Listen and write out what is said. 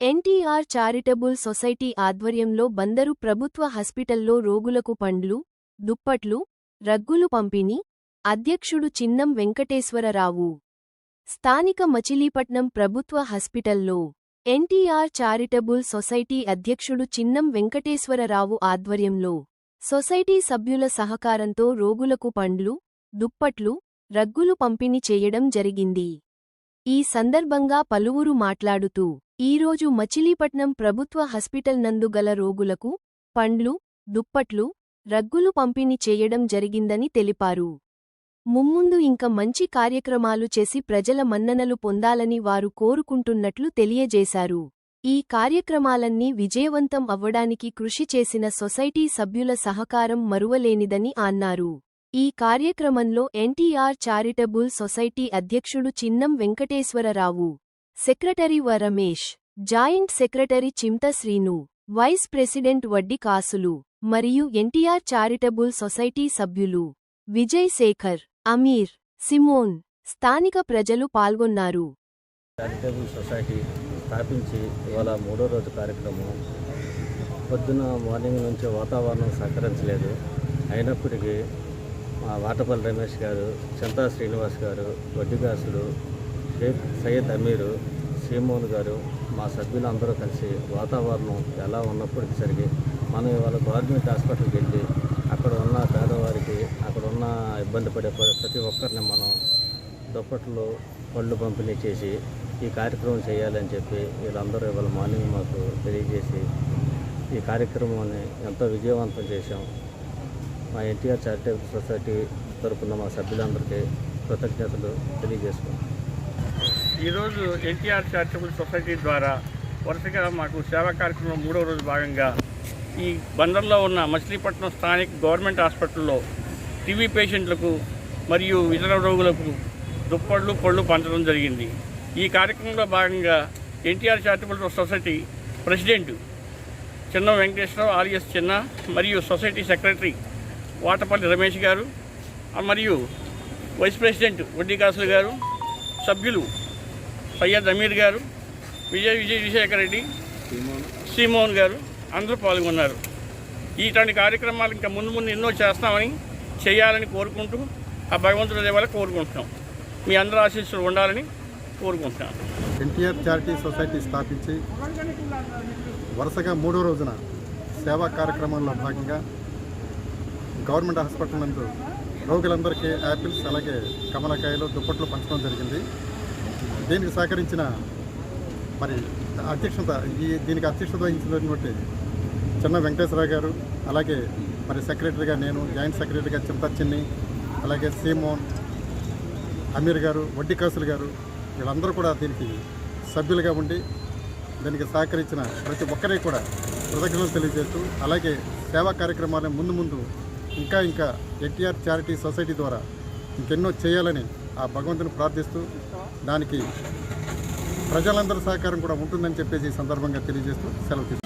NTR charitable society ఆధ్వర్యంలో బందరు ప్రభుత్వ హాస్పిటల్లో రోగులకు పండ్లు దుప్పట్లు రగ్గులు పంపిణీ అధ్యక్షుడు చిన్నం వెంకటేశ్వరరావు. స్థానిక మచిలీపట్నం ప్రభుత్వ హాస్పిటల్లో ఎన్టీఆర్ చారిటబుల్ సొసైటీ అధ్యక్షుడు చిన్నం వెంకటేశ్వరరావు ఆధ్వర్యంలో సొసైటీ సభ్యుల సహకారంతో రోగులకు పండ్లు దుప్పట్లు రగ్గులు పంపిణీ చేయడం జరిగింది. ఈ సందర్భంగా పలువురు మాట్లాడుతూ ఈరోజు మచిలీపట్నం ప్రభుత్వ హాస్పిటల్ నందు గల రోగులకు పండ్లు దుప్పట్లు రగ్గులు పంపిణీ చేయడం జరిగిందని తెలిపారు. ముమ్ముందు ఇంక మంచి కార్యక్రమాలు చేసి ప్రజల మన్ననలు పొందాలని వారు కోరుకుంటున్నట్లు తెలియజేశారు. ఈ కార్యక్రమాలన్నీ విజయవంతం అవ్వడానికి కృషి చేసిన సొసైటీ సభ్యుల సహకారం మరువలేనిదని అన్నారు. ఈ కార్యక్రమంలో ఎన్టీఆర్ చారిటబుల్ సొసైటీ అధ్యక్షుడు చిన్నం వెంకటేశ్వరరావు సెక్రటరీ వ రమేష్ జాయింట్ సెక్రటరీ చింత శ్రీను వైస్ ప్రెసిడెంట్ వడ్డి కాసులు మరియు ఎన్టీఆర్ చారిటబుల్ సొసైటీ సభ్యులు విజయ్ శేఖర్ అమీర్ సిమోన్ స్థానిక ప్రజలు పాల్గొన్నారు. చారిటబుల్ సొసైటీ స్థాపించి ఇవాళ మూడో రోజు కార్యక్రమం. పొద్దున మార్నింగ్ నుంచి వాతావరణం సహకరించలేదు. అయినప్పటికీ వాటపల్లి రమేష్ గారు చింతా శ్రీనివాస్ గారు వడ్డిదాసుడు షేక్ సయ్యద్ అమీరు శ్రీమోహన్ గారు మా సభ్యులందరూ కలిసి వాతావరణం ఎలా ఉన్నప్పటికీ సరిగి మనం ఇవాళ గవర్నమెంట్ హాస్పిటల్కి వెళ్ళి అక్కడ ఉన్న పేదవారికి అక్కడ ఉన్న ఇబ్బంది పడే ప్రతి ఒక్కరిని మనం దుప్పట్లు పళ్ళు పంపిణీ చేసి ఈ కార్యక్రమం చేయాలని చెప్పి వీళ్ళందరూ ఇవాళ మార్నింగ్ మాకు తెలియజేసి ఈ కార్యక్రమాన్ని ఎంతో విజయవంతం చేశాం. మా ఎన్టీఆర్ చారిటబుల్ సొసైటీ తరపున మా సభ్యులందరికీ కృతజ్ఞతలు తెలియజేసుకున్నాం ఈరోజు ఎన్టీఆర్ చారిటబుల్ సొసైటీ ద్వారా వరుసగా మాకు సేవా కార్యక్రమంలో మూడవ రోజు భాగంగా ఈ బందర్లో ఉన్న మచిలీపట్నం స్థానిక గవర్నమెంట్ హాస్పిటల్లో టీవీ పేషెంట్లకు మరియు ఇతర రోగులకు దుప్పళ్ళు పళ్ళు పంచడం జరిగింది. ఈ కార్యక్రమంలో భాగంగా ఎన్టీఆర్ చారిటబుల్ సొసైటీ ప్రెసిడెంట్ చిన్న వెంకటేశ్వరరావు ఆర్ఎస్ చిన్న మరియు సొసైటీ సెక్రటరీ వాటపల్లి రమేష్ గారు మరియు వైస్ ప్రెసిడెంట్ వడ్డీకాసులు గారు సభ్యులు సయ్యద్ అమీర్ గారు విజయ్ విజయ్ విజయశేఖర్ రెడ్డి శ్రీమోహన్ గారు అందరూ పాల్గొన్నారు. ఇటువంటి కార్యక్రమాలు ఇంకా ముందు ముందు ఎన్నో చేస్తామని చేయాలని కోరుకుంటూ ఆ భగవంతుడి దేవాల కోరుకుంటున్నాం. మీ అందరూ ఆశీస్సులు ఉండాలని కోరుకుంటున్నాను ఎన్టీఆర్ చారిటీ సొసైటీ స్థాపించి వరుసగా మూడో రోజున సేవా కార్యక్రమంలో భాగంగా గవర్నమెంట్ హాస్పిటల్ నందు రోగులందరికీ యాపిల్స్ అలాగే కమలకాయలు దుప్పట్లు పంచడం జరిగింది. దీనికి సహకరించిన మరి అధ్యక్షత ఈ దీనికి అధ్యక్షత వహించినటువంటి చిన్న వెంకటేశ్వరరావు గారు అలాగే మరి సెక్రటరీగా నేను జాయింట్ సెక్రటరీగా చింతచిన్ని అలాగే సీమోన్ అమీర్ గారు వడ్డీ కాసులు గారు వీళ్ళందరూ కూడా దీనికి సభ్యులుగా ఉండి దీనికి సహకరించిన ప్రతి ఒక్కరికి కూడా కృతజ్ఞతలు తెలియజేస్తూ అలాగే సేవా కార్యక్రమాలను ముందు ముందు ఇంకా ఇంకా ఎన్టీఆర్ చారిటీ సొసైటీ ద్వారా ఇంకెన్నో చేయాలని ఆ భగవంతుని ప్రార్థిస్తూ దానికి ప్రజలందరి సహకారం కూడా ఉంటుందని చెప్పేసి ఈ సందర్భంగా తెలియజేస్తూ సెలవు